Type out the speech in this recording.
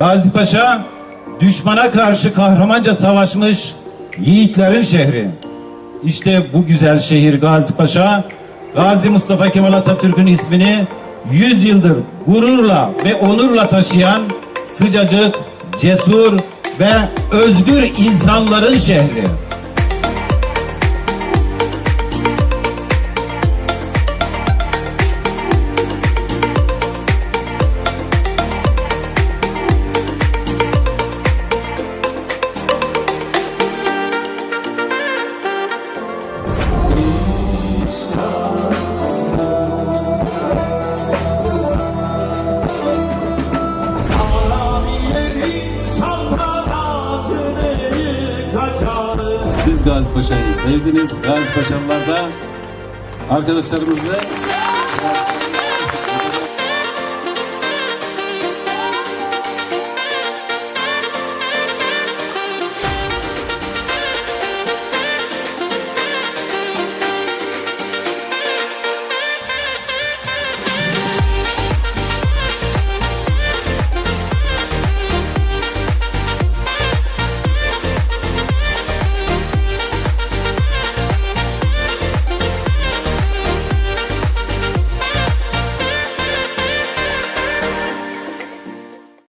Gazi Paşa düşmana karşı kahramanca savaşmış yiğitlerin şehri. İşte bu güzel şehir Gazi Paşa, Gazi Mustafa Kemal Atatürk'ün ismini 100 yıldır gururla ve onurla taşıyan sıcacık, cesur ve özgür insanların şehri. Siz Gazi Paşa'yı sevdiniz. Gazi Paşalılar da arkadaşlarımızı